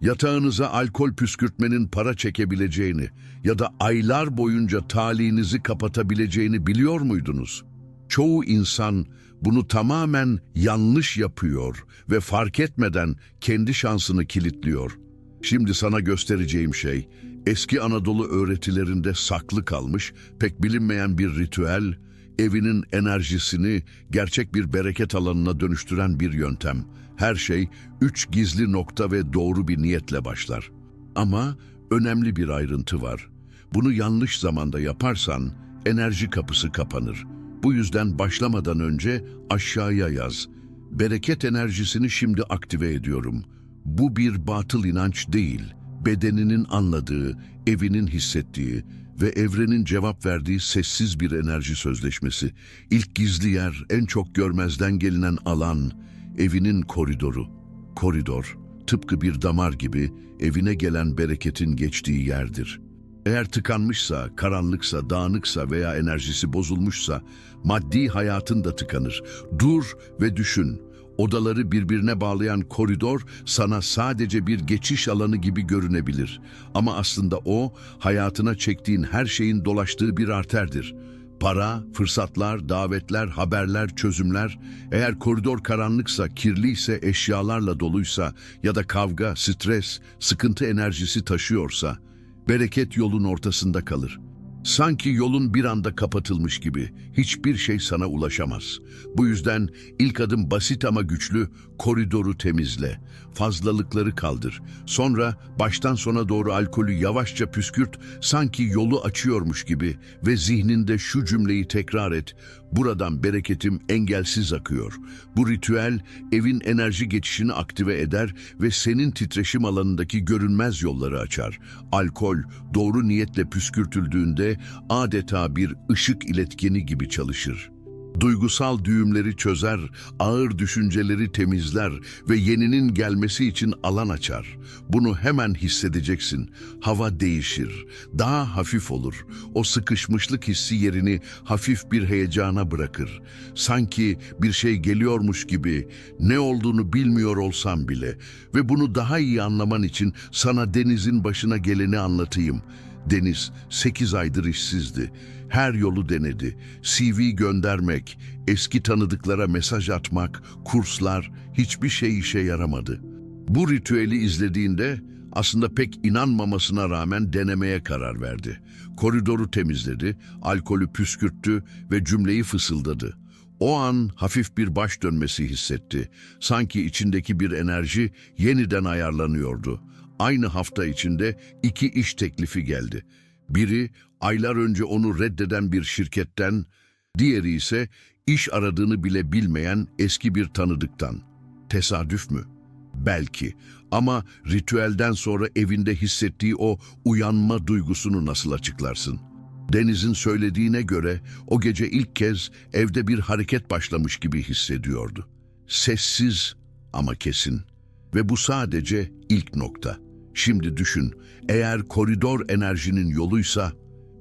Yatağınıza alkol püskürtmenin para çekebileceğini ya da aylar boyunca talihinizi kapatabileceğini biliyor muydunuz? Çoğu insan bunu tamamen yanlış yapıyor ve fark etmeden kendi şansını kilitliyor. Şimdi sana göstereceğim şey, eski Anadolu öğretilerinde saklı kalmış, pek bilinmeyen bir ritüel, evinin enerjisini gerçek bir bereket alanına dönüştüren bir yöntem. Her şey üç gizli nokta ve doğru bir niyetle başlar. Ama önemli bir ayrıntı var. Bunu yanlış zamanda yaparsan enerji kapısı kapanır. Bu yüzden başlamadan önce aşağıya yaz. Bereket enerjisini şimdi aktive ediyorum. Bu bir batıl inanç değil. Bedeninin anladığı, evinin hissettiği ve evrenin cevap verdiği sessiz bir enerji sözleşmesi. İlk gizli yer, en çok görmezden gelinen alan, evinin koridoru. Koridor, tıpkı bir damar gibi evine gelen bereketin geçtiği yerdir. Eğer tıkanmışsa, karanlıksa, dağınıksa veya enerjisi bozulmuşsa, maddi hayatın da tıkanır. Dur ve düşün. Odaları birbirine bağlayan koridor sana sadece bir geçiş alanı gibi görünebilir. Ama aslında o, hayatına çektiğin her şeyin dolaştığı bir arterdir. Para, fırsatlar, davetler, haberler, çözümler, eğer koridor karanlıksa, kirliyse, eşyalarla doluysa ya da kavga, stres, sıkıntı enerjisi taşıyorsa, bereket yolun ortasında kalır. Sanki yolun bir anda kapatılmış gibi hiçbir şey sana ulaşamaz. Bu yüzden ilk adım basit ama güçlü, koridoru temizle, fazlalıkları kaldır. Sonra baştan sona doğru alkolü yavaşça püskürt, sanki yolu açıyormuş gibi ve zihninde şu cümleyi tekrar et. Buradan bereketim engelsiz akıyor. Bu ritüel evin enerji geçişini aktive eder ve senin titreşim alanındaki görünmez yolları açar. Alkol doğru niyetle püskürtüldüğünde adeta bir ışık iletkeni gibi çalışır. Duygusal düğümleri çözer, ağır düşünceleri temizler ve yeninin gelmesi için alan açar. Bunu hemen hissedeceksin. Hava değişir, daha hafif olur. O sıkışmışlık hissi yerini hafif bir heyecana bırakır. Sanki bir şey geliyormuş gibi, ne olduğunu bilmiyor olsam bile. Ve bunu daha iyi anlaman için sana denizin başına geleni anlatayım. Deniz 8 aydır işsizdi. Her yolu denedi. CV göndermek, eski tanıdıklara mesaj atmak, kurslar hiçbir şey işe yaramadı. Bu ritüeli izlediğinde aslında pek inanmamasına rağmen denemeye karar verdi. Koridoru temizledi, alkolü püskürttü ve cümleyi fısıldadı. O an hafif bir baş dönmesi hissetti. Sanki içindeki bir enerji yeniden ayarlanıyordu. Aynı hafta içinde iki iş teklifi geldi. Biri aylar önce onu reddeden bir şirketten, diğeri ise iş aradığını bile bilmeyen eski bir tanıdıktan. Tesadüf mü? Belki. Ama ritüelden sonra evinde hissettiği o uyanma duygusunu nasıl açıklarsın? Deniz'in söylediğine göre o gece ilk kez evde bir hareket başlamış gibi hissediyordu. Sessiz ama kesin. Ve bu sadece ilk nokta. Şimdi düşün, eğer koridor enerjinin yoluysa,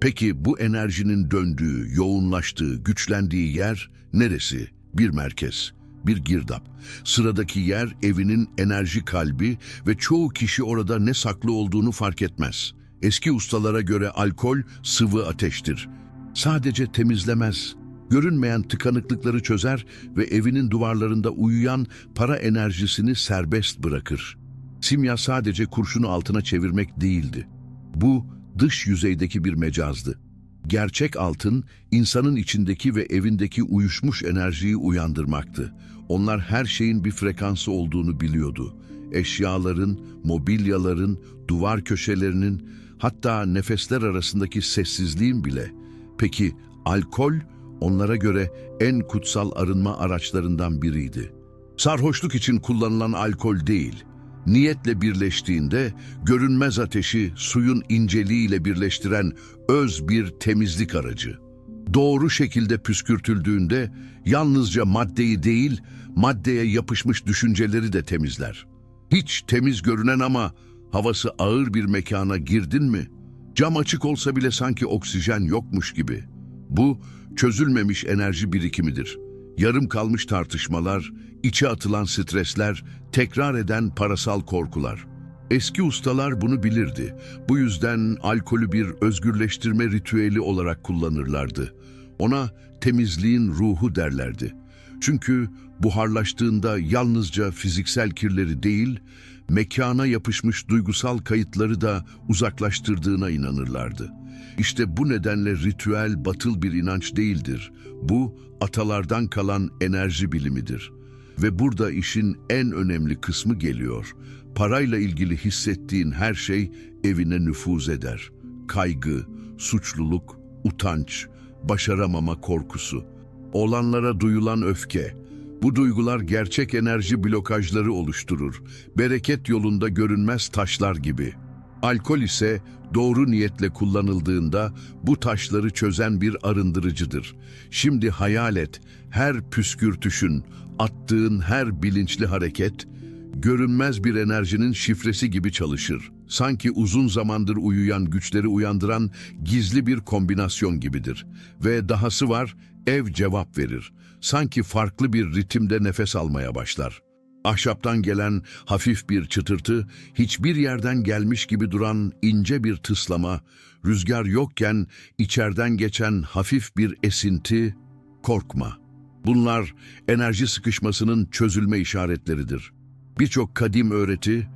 peki bu enerjinin döndüğü, yoğunlaştığı, güçlendiği yer neresi? Bir merkez, bir girdap. Sıradaki yer evinin enerji kalbi ve çoğu kişi orada ne saklı olduğunu fark etmez. Eski ustalara göre alkol sıvı ateştir. Sadece temizlemez, görünmeyen tıkanıklıkları çözer ve evinin duvarlarında uyuyan para enerjisini serbest bırakır. Simya sadece kurşunu altına çevirmek değildi. Bu dış yüzeydeki bir mecazdı. Gerçek altın insanın içindeki ve evindeki uyuşmuş enerjiyi uyandırmaktı. Onlar her şeyin bir frekansı olduğunu biliyordu. Eşyaların, mobilyaların, duvar köşelerinin, hatta nefesler arasındaki sessizliğin bile. Peki alkol onlara göre en kutsal arınma araçlarından biriydi. Sarhoşluk için kullanılan alkol değil, niyetle birleştiğinde görünmez ateşi suyun inceliğiyle birleştiren öz bir temizlik aracı. Doğru şekilde püskürtüldüğünde yalnızca maddeyi değil, maddeye yapışmış düşünceleri de temizler. Hiç temiz görünen ama havası ağır bir mekana girdin mi? Cam açık olsa bile sanki oksijen yokmuş gibi. Bu çözülmemiş enerji birikimidir. Yarım kalmış tartışmalar, içe atılan stresler, tekrar eden parasal korkular. Eski ustalar bunu bilirdi. Bu yüzden alkolü bir özgürleştirme ritüeli olarak kullanırlardı. Ona temizliğin ruhu derlerdi. Çünkü buharlaştığında yalnızca fiziksel kirleri değil, mekana yapışmış duygusal kayıtları da uzaklaştırdığına inanırlardı. İşte bu nedenle ritüel batıl bir inanç değildir. Bu atalardan kalan enerji bilimidir. Ve burada işin en önemli kısmı geliyor. Parayla ilgili hissettiğin her şey evine nüfuz eder. Kaygı, suçluluk, utanç, başaramama korkusu. Olanlara duyulan öfke. Bu duygular gerçek enerji blokajları oluşturur. Bereket yolunda görünmez taşlar gibi. Alkol ise doğru niyetle kullanıldığında bu taşları çözen bir arındırıcıdır. Şimdi hayal et, her püskürtüşün, attığın her bilinçli hareket, görünmez bir enerjinin şifresi gibi çalışır. Sanki uzun zamandır uyuyan güçleri uyandıran gizli bir kombinasyon gibidir. Ve dahası var, ev cevap verir. Sanki farklı bir ritimde nefes almaya başlar. Ahşaptan gelen hafif bir çıtırtı, hiçbir yerden gelmiş gibi duran ince bir tıslama, rüzgar yokken içeriden geçen hafif bir esinti, korkma. Bunlar enerji sıkışmasının çözülme işaretleridir. Birçok kadim öğreti,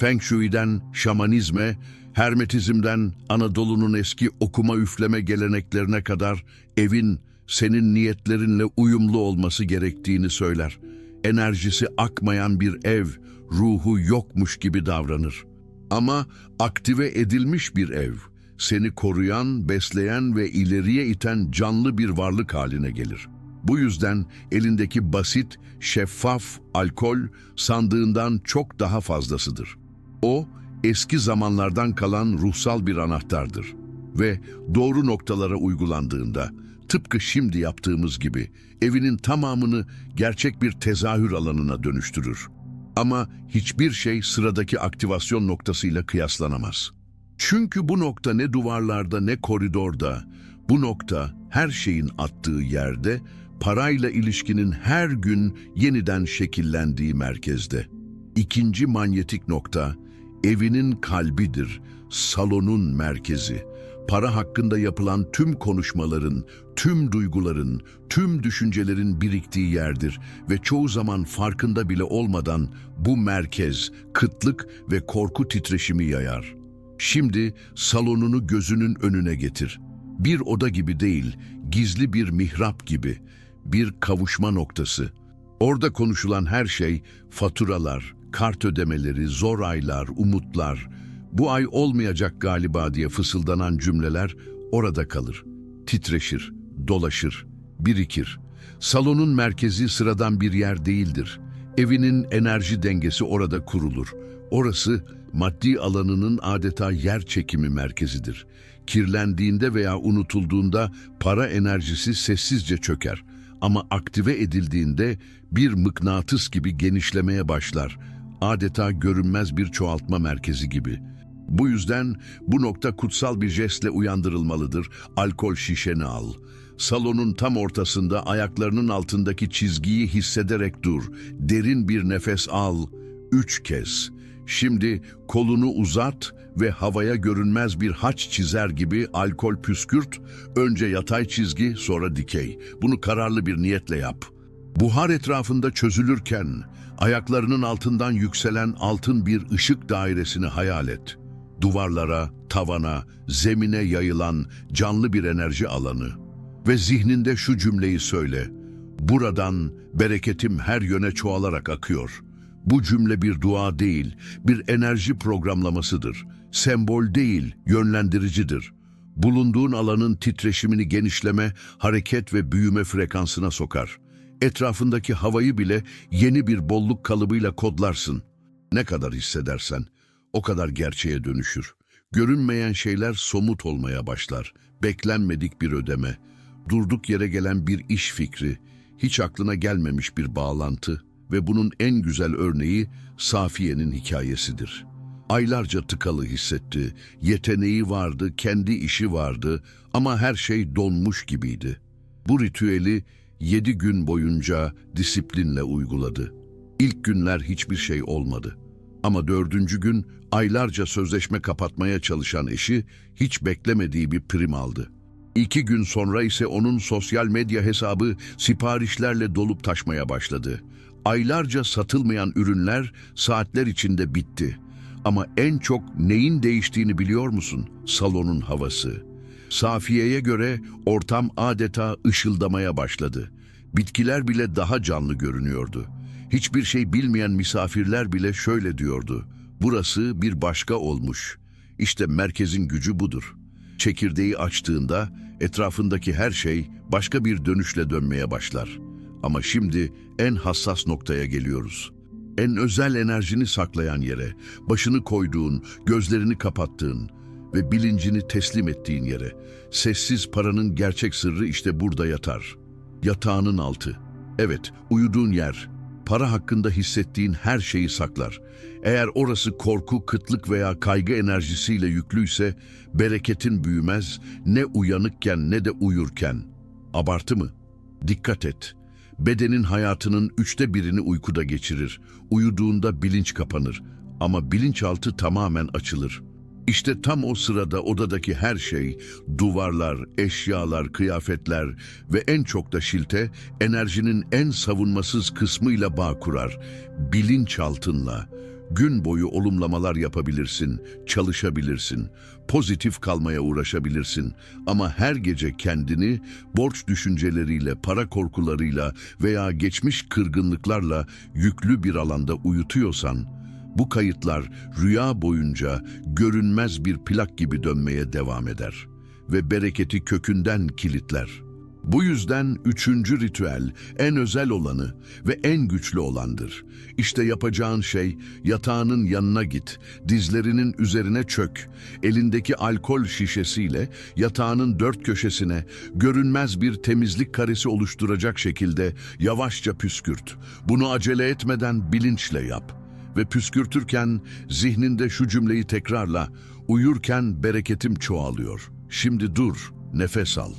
Feng Shui'den şamanizme, Hermetizmden Anadolu'nun eski okuma üfleme geleneklerine kadar evin senin niyetlerinle uyumlu olması gerektiğini söyler. Enerjisi akmayan bir ev, ruhu yokmuş gibi davranır. Ama aktive edilmiş bir ev, seni koruyan, besleyen ve ileriye iten canlı bir varlık haline gelir. Bu yüzden elindeki basit, şeffaf alkol sandığından çok daha fazlasıdır. O, eski zamanlardan kalan ruhsal bir anahtardır ve doğru noktalara uygulandığında, tıpkı şimdi yaptığımız gibi evinin tamamını gerçek bir tezahür alanına dönüştürür. Ama hiçbir şey sıradaki aktivasyon noktasıyla kıyaslanamaz. Çünkü bu nokta ne duvarlarda ne koridorda, bu nokta her şeyin attığı yerde, parayla ilişkinin her gün yeniden şekillendiği merkezde. İkinci manyetik nokta, evinin kalbidir, salonun merkezi. Para hakkında yapılan tüm konuşmaların, tüm duyguların, tüm düşüncelerin biriktiği yerdir ve çoğu zaman farkında bile olmadan bu merkez kıtlık ve korku titreşimi yayar. Şimdi salonunu gözünün önüne getir. Bir oda gibi değil, gizli bir mihrap gibi, bir kavuşma noktası. Orada konuşulan her şey faturalar, kart ödemeleri, zor aylar, umutlar, bu ay olmayacak galiba diye fısıldanan cümleler orada kalır. Titreşir, dolaşır, birikir. Salonun merkezi sıradan bir yer değildir. Evinin enerji dengesi orada kurulur. Orası maddi alanının adeta yer çekimi merkezidir. Kirlendiğinde veya unutulduğunda para enerjisi sessizce çöker. Ama aktive edildiğinde bir mıknatıs gibi genişlemeye başlar. Adeta görünmez bir çoğaltma merkezi gibi. Bu yüzden bu nokta kutsal bir jestle uyandırılmalıdır. Alkol şişeni al. Salonun tam ortasında ayaklarının altındaki çizgiyi hissederek dur. Derin bir nefes al. Üç kez. Şimdi kolunu uzat ve havaya görünmez bir haç çizer gibi alkol püskürt. Önce yatay çizgi, sonra dikey. Bunu kararlı bir niyetle yap. Buhar etrafında çözülürken ayaklarının altından yükselen altın bir ışık dairesini hayal et. Duvarlara, tavana, zemine yayılan canlı bir enerji alanı. Ve zihninde şu cümleyi söyle. Buradan bereketim her yöne çoğalarak akıyor. Bu cümle bir dua değil, bir enerji programlamasıdır. Sembol değil, yönlendiricidir. Bulunduğun alanın titreşimini genişleme, hareket ve büyüme frekansına sokar. Etrafındaki havayı bile yeni bir bolluk kalıbıyla kodlarsın. Ne kadar hissedersen, o kadar gerçeğe dönüşür. Görünmeyen şeyler somut olmaya başlar. Beklenmedik bir ödeme, durduk yere gelen bir iş fikri, hiç aklına gelmemiş bir bağlantı ve bunun en güzel örneği Safiye'nin hikayesidir. Aylarca tıkalı hissetti, yeteneği vardı, kendi işi vardı ama her şey donmuş gibiydi. Bu ritüeli yedi gün boyunca disiplinle uyguladı. İlk günler hiçbir şey olmadı. Ama dördüncü gün aylarca sözleşme kapatmaya çalışan eşi hiç beklemediği bir prim aldı. İki gün sonra ise onun sosyal medya hesabı siparişlerle dolup taşmaya başladı. Aylarca satılmayan ürünler saatler içinde bitti. Ama en çok neyin değiştiğini biliyor musun? Salonun havası. Safiye'ye göre ortam adeta ışıldamaya başladı. Bitkiler bile daha canlı görünüyordu. Hiçbir şey bilmeyen misafirler bile şöyle diyordu. Burası bir başka olmuş. İşte merkezin gücü budur. Çekirdeği açtığında etrafındaki her şey başka bir dönüşle dönmeye başlar. Ama şimdi en hassas noktaya geliyoruz. En özel enerjini saklayan yere, başını koyduğun, gözlerini kapattığın ve bilincini teslim ettiğin yere. Sessiz paranın gerçek sırrı işte burada yatar. Yatağının altı. Evet, uyuduğun yer. Para hakkında hissettiğin her şeyi saklar. Eğer orası korku, kıtlık veya kaygı enerjisiyle yüklüyse bereketin büyümez ne uyanıkken ne de uyurken. Abartı mı? Dikkat et. Bedenin hayatının üçte birini uykuda geçirir. Uyuduğunda bilinç kapanır ama bilinçaltı tamamen açılır. İşte tam o sırada odadaki her şey, duvarlar, eşyalar, kıyafetler ve en çok da şilte, enerjinin en savunmasız kısmıyla bağ kurar. Bilinçaltınla. Gün boyu olumlamalar yapabilirsin, çalışabilirsin, pozitif kalmaya uğraşabilirsin. Ama her gece kendini borç düşünceleriyle, para korkularıyla veya geçmiş kırgınlıklarla yüklü bir alanda uyutuyorsan, bu kayıtlar rüya boyunca görünmez bir plak gibi dönmeye devam eder ve bereketi kökünden kilitler. Bu yüzden üçüncü ritüel en özel olanı ve en güçlü olandır. İşte yapacağın şey yatağının yanına git, dizlerinin üzerine çök, elindeki alkol şişesiyle yatağının dört köşesine görünmez bir temizlik karesi oluşturacak şekilde yavaşça püskürt. Bunu acele etmeden bilinçle yap ve püskürtürken zihninde şu cümleyi tekrarla. Uyurken bereketim çoğalıyor. Şimdi dur, nefes al.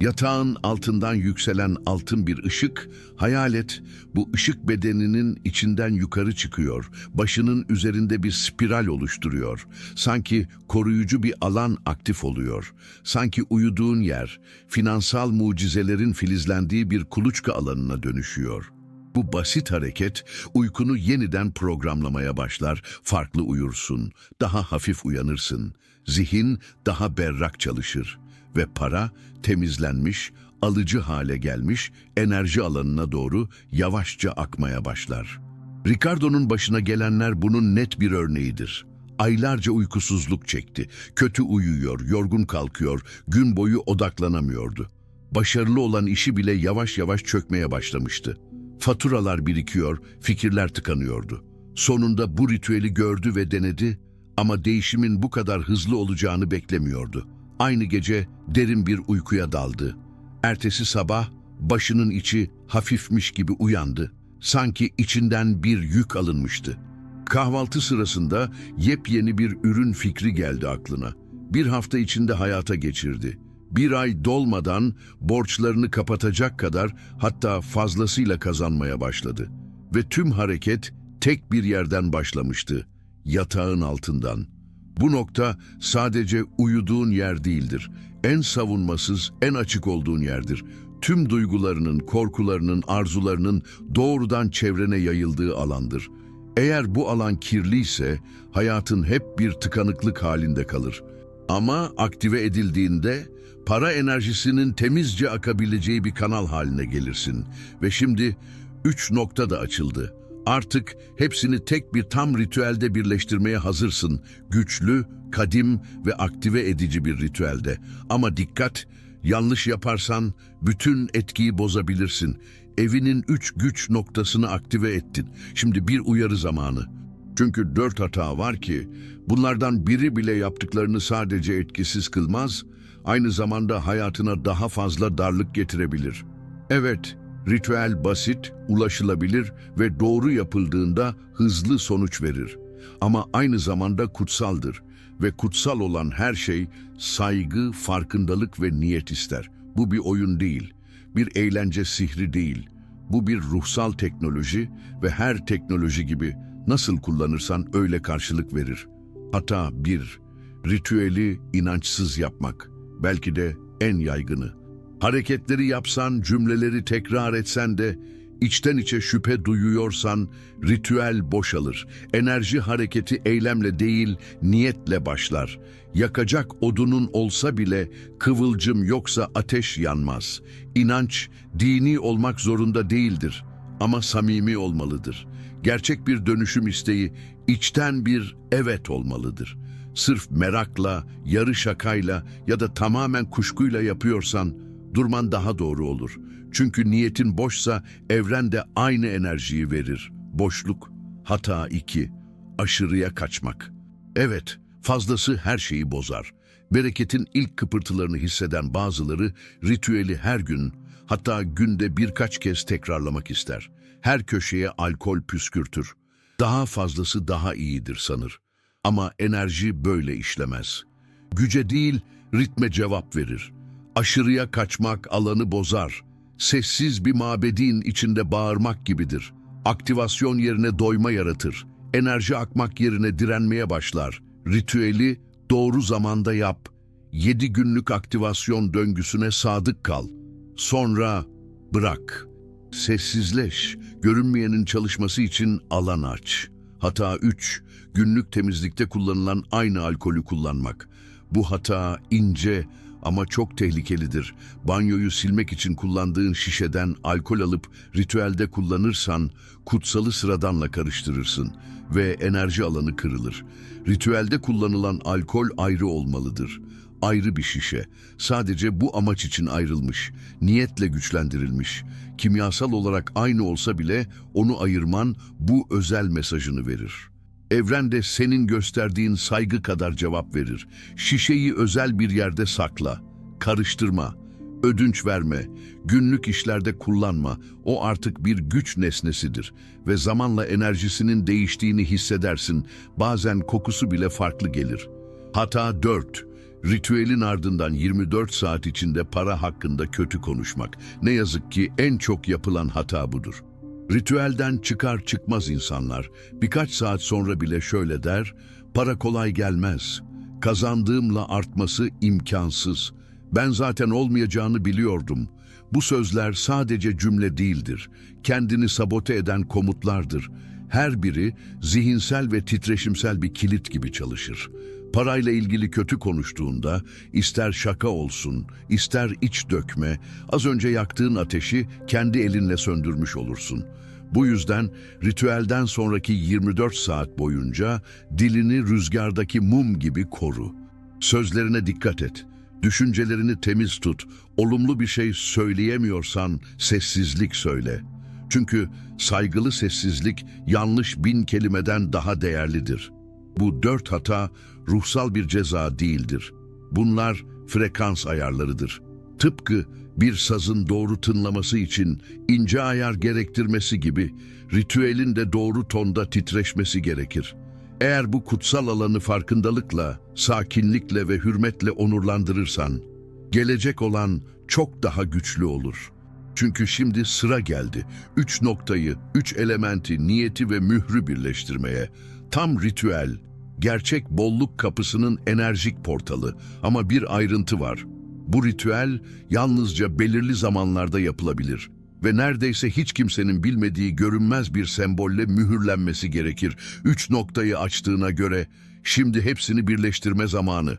Yatağın altından yükselen altın bir ışık, hayal et, bu ışık bedeninin içinden yukarı çıkıyor, başının üzerinde bir spiral oluşturuyor. Sanki koruyucu bir alan aktif oluyor. Sanki uyuduğun yer, finansal mucizelerin filizlendiği bir kuluçka alanına dönüşüyor. Bu basit hareket uykunu yeniden programlamaya başlar, farklı uyursun, daha hafif uyanırsın, zihin daha berrak çalışır ve para temizlenmiş, alıcı hale gelmiş enerji alanına doğru yavaşça akmaya başlar. Ricardo'nun başına gelenler bunun net bir örneğidir. Aylarca uykusuzluk çekti, kötü uyuyor, yorgun kalkıyor, gün boyu odaklanamıyordu. Başarılı olan işi bile yavaş yavaş çökmeye başlamıştı. Faturalar birikiyor, fikirler tıkanıyordu. Sonunda bu ritüeli gördü ve denedi ama değişimin bu kadar hızlı olacağını beklemiyordu. Aynı gece derin bir uykuya daldı. Ertesi sabah başının içi hafifmiş gibi uyandı. Sanki içinden bir yük alınmıştı. Kahvaltı sırasında yepyeni bir ürün fikri geldi aklına. Bir hafta içinde hayata geçirdi bir ay dolmadan borçlarını kapatacak kadar hatta fazlasıyla kazanmaya başladı. Ve tüm hareket tek bir yerden başlamıştı, yatağın altından. Bu nokta sadece uyuduğun yer değildir. En savunmasız, en açık olduğun yerdir. Tüm duygularının, korkularının, arzularının doğrudan çevrene yayıldığı alandır. Eğer bu alan kirliyse hayatın hep bir tıkanıklık halinde kalır. Ama aktive edildiğinde para enerjisinin temizce akabileceği bir kanal haline gelirsin. Ve şimdi üç nokta da açıldı. Artık hepsini tek bir tam ritüelde birleştirmeye hazırsın. Güçlü, kadim ve aktive edici bir ritüelde. Ama dikkat, yanlış yaparsan bütün etkiyi bozabilirsin. Evinin üç güç noktasını aktive ettin. Şimdi bir uyarı zamanı. Çünkü dört hata var ki bunlardan biri bile yaptıklarını sadece etkisiz kılmaz, aynı zamanda hayatına daha fazla darlık getirebilir. Evet, ritüel basit, ulaşılabilir ve doğru yapıldığında hızlı sonuç verir. Ama aynı zamanda kutsaldır ve kutsal olan her şey saygı, farkındalık ve niyet ister. Bu bir oyun değil, bir eğlence sihri değil. Bu bir ruhsal teknoloji ve her teknoloji gibi Nasıl kullanırsan öyle karşılık verir. Hata 1. Ritüeli inançsız yapmak. Belki de en yaygını. Hareketleri yapsan, cümleleri tekrar etsen de içten içe şüphe duyuyorsan ritüel boşalır. Enerji hareketi eylemle değil, niyetle başlar. Yakacak odunun olsa bile kıvılcım yoksa ateş yanmaz. İnanç dini olmak zorunda değildir ama samimi olmalıdır. Gerçek bir dönüşüm isteği içten bir evet olmalıdır. Sırf merakla, yarı şakayla ya da tamamen kuşkuyla yapıyorsan durman daha doğru olur. Çünkü niyetin boşsa evren de aynı enerjiyi verir. Boşluk. Hata 2. Aşırıya kaçmak. Evet, fazlası her şeyi bozar. Bereketin ilk kıpırtılarını hisseden bazıları ritüeli her gün, hatta günde birkaç kez tekrarlamak ister. Her köşeye alkol püskürtür. Daha fazlası daha iyidir sanır. Ama enerji böyle işlemez. Güce değil, ritme cevap verir. Aşırıya kaçmak alanı bozar. Sessiz bir mabedin içinde bağırmak gibidir. Aktivasyon yerine doyma yaratır. Enerji akmak yerine direnmeye başlar. Ritüeli doğru zamanda yap. Yedi günlük aktivasyon döngüsüne sadık kal. Sonra bırak. Sessizleş. Görünmeyenin çalışması için alan aç. Hata 3. Günlük temizlikte kullanılan aynı alkolü kullanmak. Bu hata ince ama çok tehlikelidir. Banyoyu silmek için kullandığın şişeden alkol alıp ritüelde kullanırsan kutsalı sıradanla karıştırırsın ve enerji alanı kırılır. Ritüelde kullanılan alkol ayrı olmalıdır. Ayrı bir şişe. Sadece bu amaç için ayrılmış. Niyetle güçlendirilmiş. Kimyasal olarak aynı olsa bile onu ayırman bu özel mesajını verir. Evren de senin gösterdiğin saygı kadar cevap verir. Şişeyi özel bir yerde sakla. Karıştırma. Ödünç verme. Günlük işlerde kullanma. O artık bir güç nesnesidir. Ve zamanla enerjisinin değiştiğini hissedersin. Bazen kokusu bile farklı gelir. Hata 4. Ritüelin ardından 24 saat içinde para hakkında kötü konuşmak. Ne yazık ki en çok yapılan hata budur. Ritüelden çıkar çıkmaz insanlar birkaç saat sonra bile şöyle der, para kolay gelmez, kazandığımla artması imkansız, ben zaten olmayacağını biliyordum. Bu sözler sadece cümle değildir, kendini sabote eden komutlardır. Her biri zihinsel ve titreşimsel bir kilit gibi çalışır. Parayla ilgili kötü konuştuğunda ister şaka olsun, ister iç dökme, az önce yaktığın ateşi kendi elinle söndürmüş olursun. Bu yüzden ritüelden sonraki 24 saat boyunca dilini rüzgardaki mum gibi koru. Sözlerine dikkat et. Düşüncelerini temiz tut. Olumlu bir şey söyleyemiyorsan sessizlik söyle. Çünkü saygılı sessizlik yanlış bin kelimeden daha değerlidir. Bu dört hata ruhsal bir ceza değildir. Bunlar frekans ayarlarıdır. Tıpkı bir sazın doğru tınlaması için ince ayar gerektirmesi gibi ritüelin de doğru tonda titreşmesi gerekir. Eğer bu kutsal alanı farkındalıkla, sakinlikle ve hürmetle onurlandırırsan, gelecek olan çok daha güçlü olur. Çünkü şimdi sıra geldi. Üç noktayı, üç elementi, niyeti ve mührü birleştirmeye. Tam ritüel, gerçek bolluk kapısının enerjik portalı ama bir ayrıntı var. Bu ritüel yalnızca belirli zamanlarda yapılabilir ve neredeyse hiç kimsenin bilmediği görünmez bir sembolle mühürlenmesi gerekir. Üç noktayı açtığına göre şimdi hepsini birleştirme zamanı.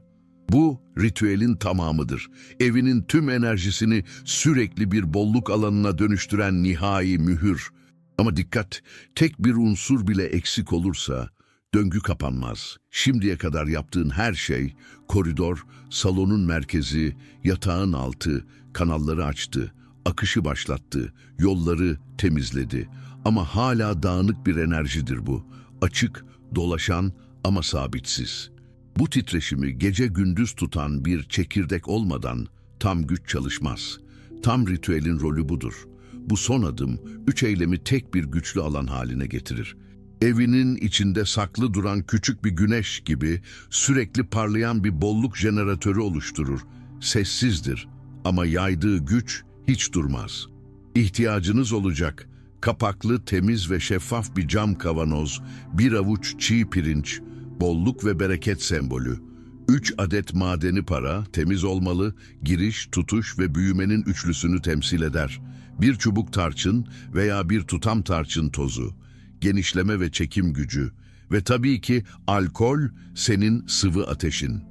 Bu ritüelin tamamıdır. Evinin tüm enerjisini sürekli bir bolluk alanına dönüştüren nihai mühür. Ama dikkat, tek bir unsur bile eksik olursa döngü kapanmaz. Şimdiye kadar yaptığın her şey, koridor, salonun merkezi, yatağın altı, kanalları açtı, akışı başlattı, yolları temizledi. Ama hala dağınık bir enerjidir bu. Açık, dolaşan ama sabitsiz. Bu titreşimi gece gündüz tutan bir çekirdek olmadan tam güç çalışmaz. Tam ritüelin rolü budur. Bu son adım üç eylemi tek bir güçlü alan haline getirir. Evinin içinde saklı duran küçük bir güneş gibi sürekli parlayan bir bolluk jeneratörü oluşturur. Sessizdir ama yaydığı güç hiç durmaz. İhtiyacınız olacak. Kapaklı, temiz ve şeffaf bir cam kavanoz, bir avuç çiğ pirinç, bolluk ve bereket sembolü. Üç adet madeni para, temiz olmalı, giriş, tutuş ve büyümenin üçlüsünü temsil eder. Bir çubuk tarçın veya bir tutam tarçın tozu, genişleme ve çekim gücü ve tabii ki alkol senin sıvı ateşin.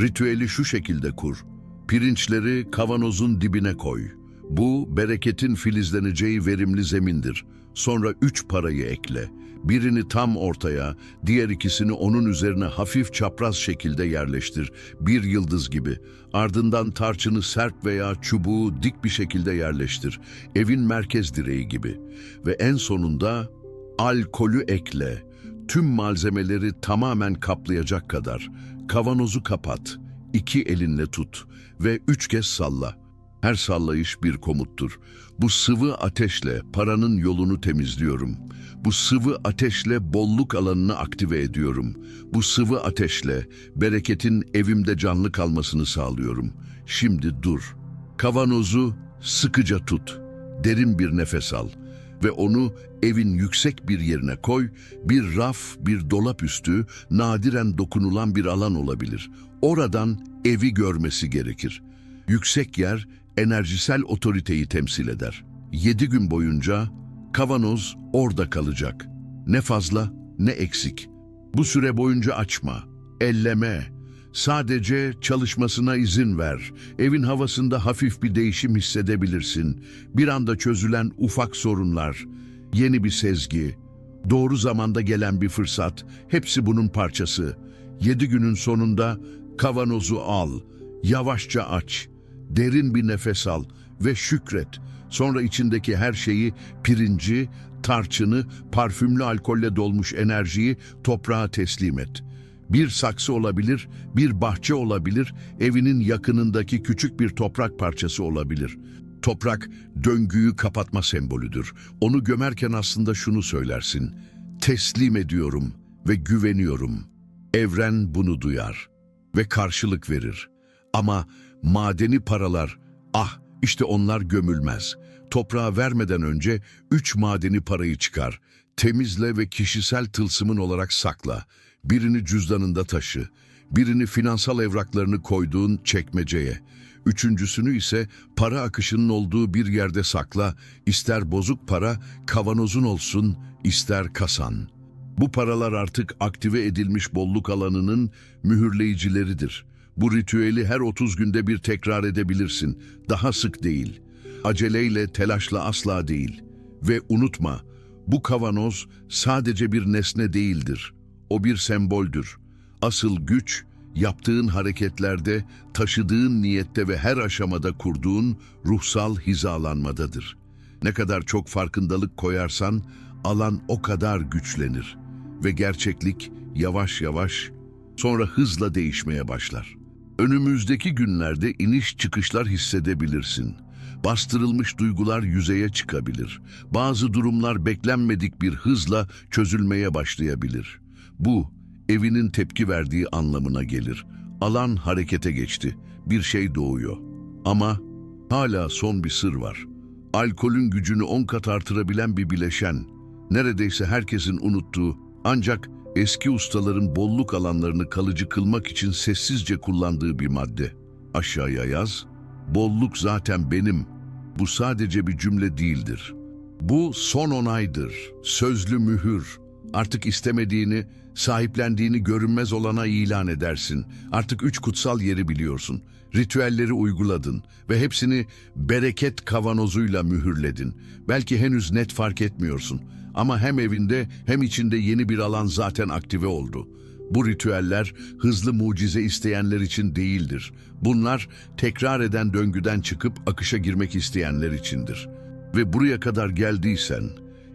Ritüeli şu şekilde kur. Pirinçleri kavanozun dibine koy. Bu bereketin filizleneceği verimli zemindir. Sonra üç parayı ekle. Birini tam ortaya, diğer ikisini onun üzerine hafif çapraz şekilde yerleştir. Bir yıldız gibi. Ardından tarçını sert veya çubuğu dik bir şekilde yerleştir. Evin merkez direği gibi. Ve en sonunda alkolü ekle. Tüm malzemeleri tamamen kaplayacak kadar. Kavanozu kapat. İki elinle tut ve üç kez salla. Her sallayış bir komuttur. Bu sıvı ateşle paranın yolunu temizliyorum. Bu sıvı ateşle bolluk alanını aktive ediyorum. Bu sıvı ateşle bereketin evimde canlı kalmasını sağlıyorum. Şimdi dur. Kavanozu sıkıca tut. Derin bir nefes al ve onu evin yüksek bir yerine koy. Bir raf, bir dolap üstü, nadiren dokunulan bir alan olabilir. Oradan evi görmesi gerekir. Yüksek yer enerjisel otoriteyi temsil eder. Yedi gün boyunca kavanoz orada kalacak. Ne fazla ne eksik. Bu süre boyunca açma, elleme. Sadece çalışmasına izin ver. Evin havasında hafif bir değişim hissedebilirsin. Bir anda çözülen ufak sorunlar, yeni bir sezgi, doğru zamanda gelen bir fırsat, hepsi bunun parçası. Yedi günün sonunda kavanozu al, yavaşça aç, derin bir nefes al ve şükret. Sonra içindeki her şeyi, pirinci, tarçını, parfümlü alkolle dolmuş enerjiyi toprağa teslim et. Bir saksı olabilir, bir bahçe olabilir, evinin yakınındaki küçük bir toprak parçası olabilir. Toprak döngüyü kapatma sembolüdür. Onu gömerken aslında şunu söylersin. Teslim ediyorum ve güveniyorum. Evren bunu duyar ve karşılık verir. Ama madeni paralar, ah işte onlar gömülmez. Toprağa vermeden önce üç madeni parayı çıkar. Temizle ve kişisel tılsımın olarak sakla. Birini cüzdanında taşı, birini finansal evraklarını koyduğun çekmeceye, üçüncüsünü ise para akışının olduğu bir yerde sakla, ister bozuk para kavanozun olsun, ister kasan. Bu paralar artık aktive edilmiş bolluk alanının mühürleyicileridir. Bu ritüeli her 30 günde bir tekrar edebilirsin, daha sık değil. Aceleyle, telaşla asla değil. Ve unutma, bu kavanoz sadece bir nesne değildir. O bir semboldür. Asıl güç, yaptığın hareketlerde, taşıdığın niyette ve her aşamada kurduğun ruhsal hizalanmadadır. Ne kadar çok farkındalık koyarsan, alan o kadar güçlenir. Ve gerçeklik yavaş yavaş, sonra hızla değişmeye başlar. Önümüzdeki günlerde iniş çıkışlar hissedebilirsin. Bastırılmış duygular yüzeye çıkabilir. Bazı durumlar beklenmedik bir hızla çözülmeye başlayabilir. Bu, evinin tepki verdiği anlamına gelir. Alan harekete geçti. Bir şey doğuyor. Ama hala son bir sır var. Alkolün gücünü on kat artırabilen bir bileşen. Neredeyse herkesin unuttuğu ancak eski ustaların bolluk alanlarını kalıcı kılmak için sessizce kullandığı bir madde. Aşağıya yaz. Bolluk zaten benim. Bu sadece bir cümle değildir. Bu son onaydır. Sözlü mühür. Artık istemediğini, sahiplendiğini görünmez olana ilan edersin. Artık üç kutsal yeri biliyorsun. Ritüelleri uyguladın ve hepsini bereket kavanozuyla mühürledin. Belki henüz net fark etmiyorsun. Ama hem evinde hem içinde yeni bir alan zaten aktive oldu. Bu ritüeller hızlı mucize isteyenler için değildir. Bunlar tekrar eden döngüden çıkıp akışa girmek isteyenler içindir. Ve buraya kadar geldiysen,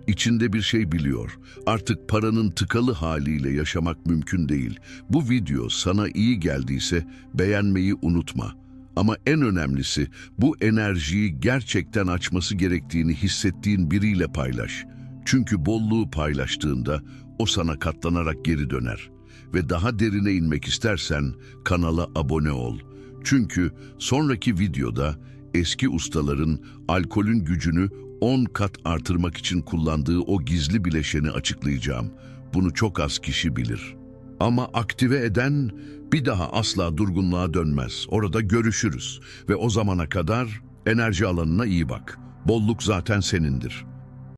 içinde bir şey biliyor. Artık paranın tıkalı haliyle yaşamak mümkün değil. Bu video sana iyi geldiyse beğenmeyi unutma. Ama en önemlisi bu enerjiyi gerçekten açması gerektiğini hissettiğin biriyle paylaş. Çünkü bolluğu paylaştığında o sana katlanarak geri döner. Ve daha derine inmek istersen kanala abone ol. Çünkü sonraki videoda eski ustaların alkolün gücünü 10 kat artırmak için kullandığı o gizli bileşeni açıklayacağım. Bunu çok az kişi bilir. Ama aktive eden bir daha asla durgunluğa dönmez. Orada görüşürüz ve o zamana kadar enerji alanına iyi bak. Bolluk zaten senindir.